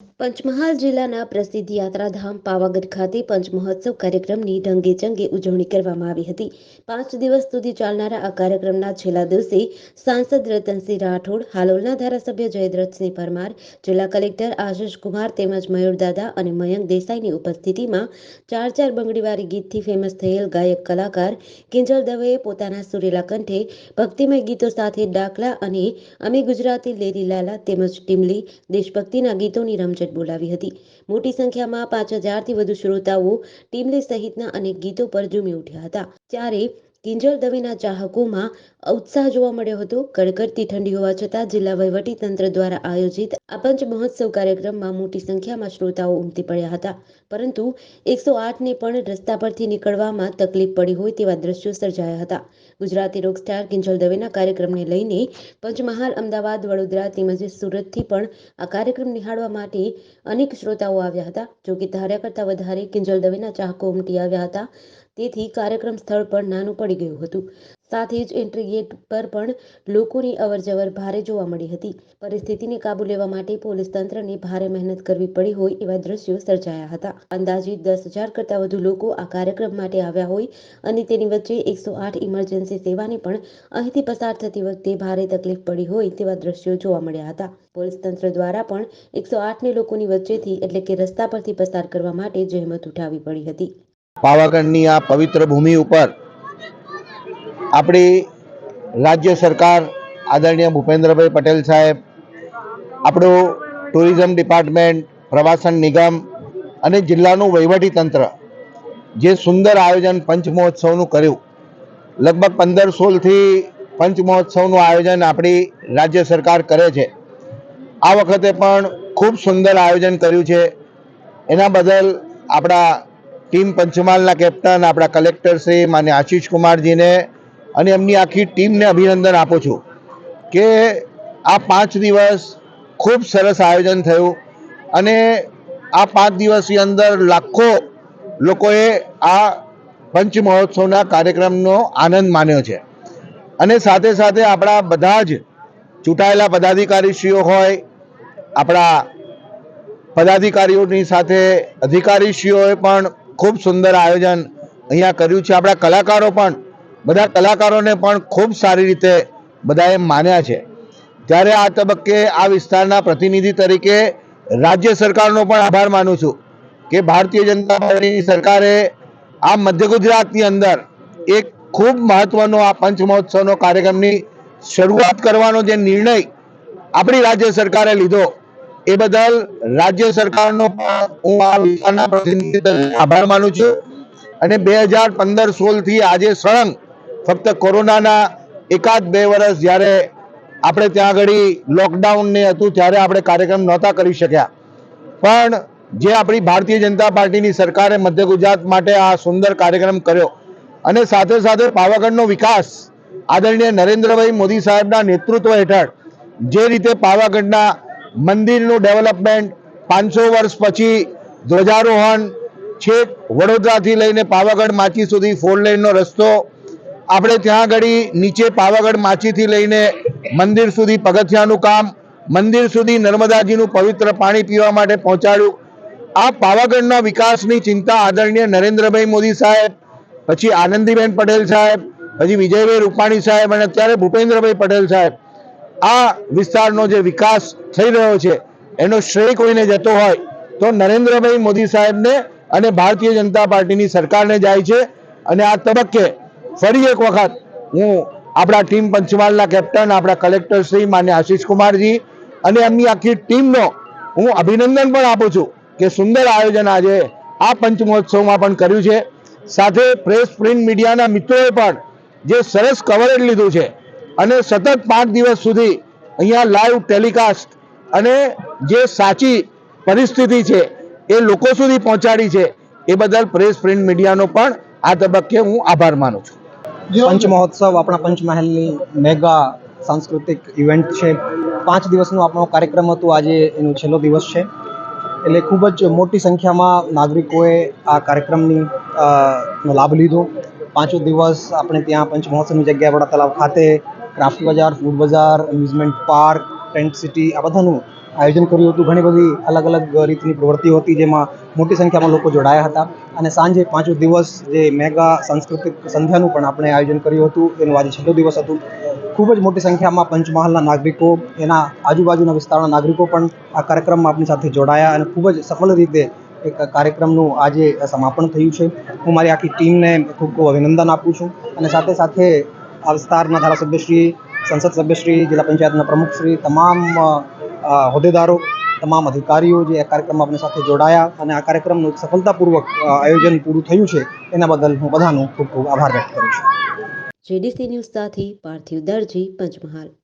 પંચમહાલ જિલ્લાના પ્રસિદ્ધ યાત્રાધામ પાવાગઢ ખાતે પંચમહોત્સવ કાર્યક્રમની ઢંગે ચંગે ઉજવણી કરવામાં આવી હતી. પાંચ દિવસ સુધી ચાલનારા આ કાર્યક્રમના છેલ્લા દિવસે સાંસદ રતનસિંહ રાઠોડ, હાલોલના ધારાસભ્ય જયદ્રથસિંહ પરમાર, જિલ્લા કલેક્ટર આશિષ કુમાર તેમજ મયુરદાદા અને મયંક દેસાઈની ઉપસ્થિતિમાં ચાર ચાર બંગડીવાળી ગીતથી ફેમસ થયેલ ગાયક કલાકાર કિંજલ દવેએ પોતાના સુરેલા કંઠે ભક્તિમય ગીતો સાથે ડાકલા અને અમે ગુજરાતી લેરી લાલા તેમજ ટીમલી દેશભક્તિના ગીતોની રમઝટ બોલાવી હતી. મોટી સંખ્યામાં પાંચ હજારથી વધુ શ્રોતાઓ ટીમલી સહિતના અનેક ગીતો પર ઝૂમી ઉઠ્યા હતા. ત્યારે કિંજલ દવેના ચાહકોમાં ઉત્સાહ જોવા મળ્યો હતો, કડકડતી ઠંડી હોવા છતાં જિલ્લા વહીવટી તંત્ર દ્વારા આયોજિત આ પંચ મહોત્સવ કાર્યક્રમમાં મોટી સંખ્યામાં શ્રોતાઓ ઉમટી પડ્યા હતા. પરંતુ એકસો આઠને પણ રસ્તા પરથી નીકળવામાં તકલીફ પડી હોય તેવા દ્રશ્યો સર્જાયા હતા. ગુજરાતી રોકસ્ટાર કિંજલ દવેના કાર્યક્રમને લઈને પંચમહાલ, અમદાવાદ, વડોદરા તેમજ સુરતથી પણ આ કાર્યક્રમ નિહાળવા માટે અનેક શ્રોતાઓ આવ્યા હતા. જો કે ધાર્યા કરતાં વધારે કિંજલ દવેના ચાહકો ઉમટી આવ્યા હતા. તેથી કાર્યક્રમ સ્થળ પર નાનું પડી ગયું હતું. સાથે જ એન્ટ્રી ગેટ પર પણ લોકોની અવરજવર ભારે જોવા મળી હતી. પરિસ્થિતિને કાબુ લેવા માટે પોલીસ તંત્રને ભારે મહેનત કરવી પડી હોય એવા દ્રશ્યો સર્જાયા હતા. અંદાજિત દસ હજાર કરતાં વધુ લોકો આ કાર્યક્રમ માટે આવ્યા હોય અને તેની વચ્ચે એકસો આઠ ઇમરજન્સી સેવાને પણ અહીંથી પસાર થતી વખતે ભારે તકલીફ પડી હોય તેવા દ્રશ્યો જોવા મળ્યા હતા. પોલીસ તંત્ર દ્વારા પણ એકસો આઠને લોકોની વચ્ચેથી એટલે કે રસ્તા પરથી પસાર કરવા માટે જહેમત ઉઠાવવી પડી હતી. પાવાગઢની આ પવિત્ર ભૂમિ ઉપર આપણી રાજ્ય સરકાર આદરણીય ભૂપેન્દ્રભાઈ પટેલ સાહેબ, આપણું ટુરિઝમ ડિપાર્ટમેન્ટ, પ્રવાસન નિગમ અને જિલ્લાનું વહીવટી તંત્ર જે સુંદર આયોજન પંચમહોત્સવનું કર્યું. લગભગ પંદર સોળથી પંચમહોત્સવનું આયોજન આપણી રાજ્ય સરકાર કરે છે. આ વખતે પણ ખૂબ સુંદર આયોજન કર્યું છે. એના બદલ આપણા ટીમ પંચમહાલના કેપ્ટન, આપણા કલેક્ટર શ્રી માન્ય આશીષ કુમારજીને અને એમની આખી ટીમને અભિનંદન આપું છું કે આ પાંચ દિવસ ખૂબ સરસ આયોજન થયું અને આ પાંચ દિવસની અંદર લાખો લોકોએ આ પંચ મહોત્સવના કાર્યક્રમનો આનંદ માન્યો છે. અને સાથે સાથે આપણા બધા જ ચૂંટાયેલા પદાધિકારીશ્રીઓ હોય, આપણા પદાધિકારીઓની સાથે અધિકારીશ્રીઓએ પણ ખૂબ સુંદર આયોજન અહીંયા કર્યું છે. આપણા કલાકારો પણ બધા કલાકારોને પણ ખૂબ સારી રીતે બધાએ માન્યા છે. ત્યારે આ તબક્કે આ વિસ્તારના પ્રતિનિધિ તરીકે રાજ્ય સરકારનો પણ આભાર માનું છું કે ભારતીય જનતા પાર્ટીની સરકારે આ મધ્ય ગુજરાતની અંદર એક ખૂબ મહત્વનો આ પંચ મહોત્સવનો કાર્યક્રમની શરૂઆત કરવાનો જે નિર્ણય આપણી રાજ્ય સરકારે લીધો એ બદલ રાજ્ય સરકારનો પણ હું આ વિસ્તારના પ્રતિનિધિ તરીકે આભાર માનું છું. અને બે હજાર પંદર સોળથી આજે સળંગ ફક્ત કોરોનાના એકાદ બે વર્ષ જ્યારે આપણે ત્યાં આગળ લોકડાઉન ને હતું ત્યારે આપણે કાર્યક્રમ નહોતા કરી શક્યા. પણ જે આપણી ભારતીય જનતા પાર્ટીની સરકારે મધ્ય ગુજરાત માટે આ સુંદર કાર્યક્રમ કર્યો અને સાથે સાથે પાવાગઢનો વિકાસ આદરણીય નરેન્દ્રભાઈ મોદી સાહેબના નેતૃત્વ હેઠળ જે રીતે પાવાગઢના મંદિરનું ડેવલપમેન્ટ પાંચસો વર્ષ પછી ધ્વજારોહણ છેક વડોદરાથી લઈને પાવાગઢ માચી સુધી ફોર લેનનો રસ્તો આપણે ત્યાં આગળ નીચે પાવાગઢ માચીથી લઈને મંદિર સુધી પગથિયાનું કામ, મંદિર સુધી નર્મદાજીનું પવિત્ર પાણી પીવા માટે પહોંચાડ્યું. આ પાવાગઢના વિકાસની ચિંતા આદરણીય નરેન્દ્રભાઈ મોદી સાહેબ, પછી આનંદીબેન પટેલ સાહેબ, પછી વિજયભાઈ રૂપાણી સાહેબ અને અત્યારે ભૂપેન્દ્રભાઈ પટેલ સાહેબ. આ વિસ્તારનો જે વિકાસ થઈ રહ્યો છે, એનો શ્રેય કોઈને જતો હોય, તો નરેન્દ્રભાઈ મોદી સાહેબને અને ભારતીય જનતા પાર્ટીની સરકારને જાય છે. અને આ તબક્કે ફરી એક વખત હું આપણા ટીમ પંચમહાલના કેપ્ટન, આપણા કલેક્ટર શ્રી માન્ય આશીષ કુમારજી અને એમની આખી ટીમનો હું અભિનંદન પણ આપું છું કે સુંદર આયોજન આજે આ પંચમહોત્સવમાં પણ કર્યું છે. સાથે પ્રેસ, પ્રિન્ટ મીડિયાના મિત્રોએ પણ જે સરસ કવરેજ લીધું છે અને સતત પાંચ દિવસ સુધી અહીંયા લાઈવ ટેલિકાસ્ટ અને જે સાચી પરિસ્થિતિ છે એ લોકો સુધી પહોંચાડી છે એ બદલ પ્રેસ, પ્રિન્ટ મીડિયાનો પણ આ તબક્કે હું આભાર માનું છું. પંચ મહોત્સવ આપણા પંચમહાલની મેગા સાંસ્કૃતિક ઇવેન્ટ છે. પાંચ દિવસનો આપણો કાર્યક્રમ હતો. આજે એનો છેલ્લો દિવસ છે. એટલે ખૂબ જ મોટી સંખ્યામાં નાગરિકોએ આ કાર્યક્રમની લાભ લીધો. પાંચો દિવસ આપણે ત્યાં પંચ મહોત્સવની જગ્યાએ વડા તલાવ ખાતે, ક્રાફ્ટ બજાર, ફૂડ બજાર, એમ્યુઝમેન્ટ પાર્ક, ટેન્ટ સિટી આ બધાનું આયોજન કર્યું હતું. ઘણી બધી અલગ અલગ રીતની પ્રવૃત્તિઓ હતી જેમાં મોટી સંખ્યામાં લોકો જોડાયા હતા. અને સાંજે પાંચો દિવસ જે મેગા સાંસ્કૃતિક સંધ્યાનું પણ આપણે આયોજન કર્યું હતું. એનું આજે છેલ્લો દિવસ હતું. ખૂબ જ મોટી સંખ્યામાં પંચમહાલના નાગરિકો, એના આજુબાજુના વિસ્તારના નાગરિકો પણ આ કાર્યક્રમમાં આપણી સાથે જોડાયા અને ખૂબ જ સફળ રીતે એક કાર્યક્રમનું આજે સમાપન થયું છે. હું મારી આખી ટીમને ખૂબ ખૂબ અભિનંદન આપું છું. અને સાથે સાથે આ વિસ્તારના ધારાસભ્યશ્રી, સંસદ સભ્યશ્રી, જિલ્લા પંચાયતના પ્રમુખશ્રી, તમામ હોદ્દેદારો, તમામ અધિકારીઓ જે આ કાર્યક્રમમાં આપણી સાથે જોડાયા અને આ કાર્યક્રમનું સફળતાપૂર્વક આયોજન પૂરું થયું છે, એના બદલ હું બધાનો ખૂબ ખૂબ આભાર વ્યક્ત કરું છું. જેડીસી ન્યૂઝ સાથે પાર્થિવ દરજી, પંચમહાલ.